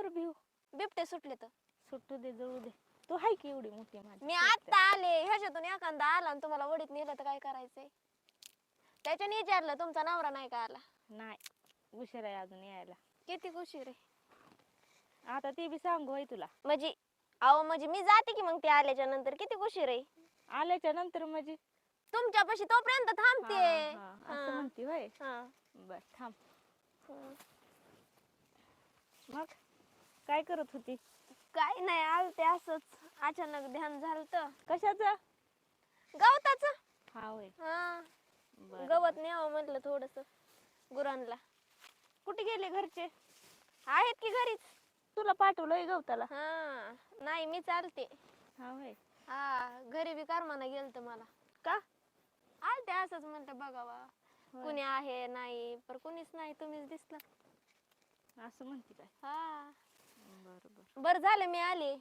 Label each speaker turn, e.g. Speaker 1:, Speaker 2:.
Speaker 1: बरं भिऊ.
Speaker 2: बिबटे सुटले तर.
Speaker 1: सुटू दे जळू दे. तू हाय की एवढी मोठी माझी?
Speaker 2: मी आता आले. ह्याच्यातून एखादा आला आणि तुम्हाला वडीत नेलं तर काय करायचंय? त्याच्याने विचारलं तुमचा नवरा नाही का आला?
Speaker 1: नाही. उशीर आहे अजून यायला.
Speaker 2: किती उशीर आहे?
Speaker 1: आता ते बी सांगू होय तुला.
Speaker 2: म्हणजे अहो म्हणजे मी जाते की मग ते आल्याच्यानंतर किती उशीर आहे?
Speaker 1: आल्याच्यानंतर म्हणजे?
Speaker 2: तुमच्यापाशी तोपर्यंत थांबते.
Speaker 1: हा, हा, असं
Speaker 2: हा.
Speaker 1: म्हणते होय.
Speaker 2: हा.
Speaker 1: बर थांब. मग? काय करत होती?
Speaker 2: काय नाही आलते असंच. अचानक ध्यान झालं तर
Speaker 1: कशाचं?
Speaker 2: गवताच.
Speaker 1: हा होय
Speaker 2: हा.
Speaker 1: बरं,
Speaker 2: गवत न्यावं म्हटलं थोडस गुरांना
Speaker 1: कुठे गेले घरचे?
Speaker 2: आहेत की घरीच.
Speaker 1: तुला पाठवलंय गवताला?
Speaker 2: हा. नाही मी चालते
Speaker 1: हा होय
Speaker 2: हा घरी बी करमाना गेलत मला.
Speaker 1: का?
Speaker 2: आलते असंच म्हणलं बघावा.
Speaker 1: होय.
Speaker 2: कुणी आहे नाही पर कुणीच नाही तुम्हीच दिसला.
Speaker 1: असं म्हणते काय?
Speaker 2: हा.
Speaker 1: बरं
Speaker 2: बरं झालं मी आले.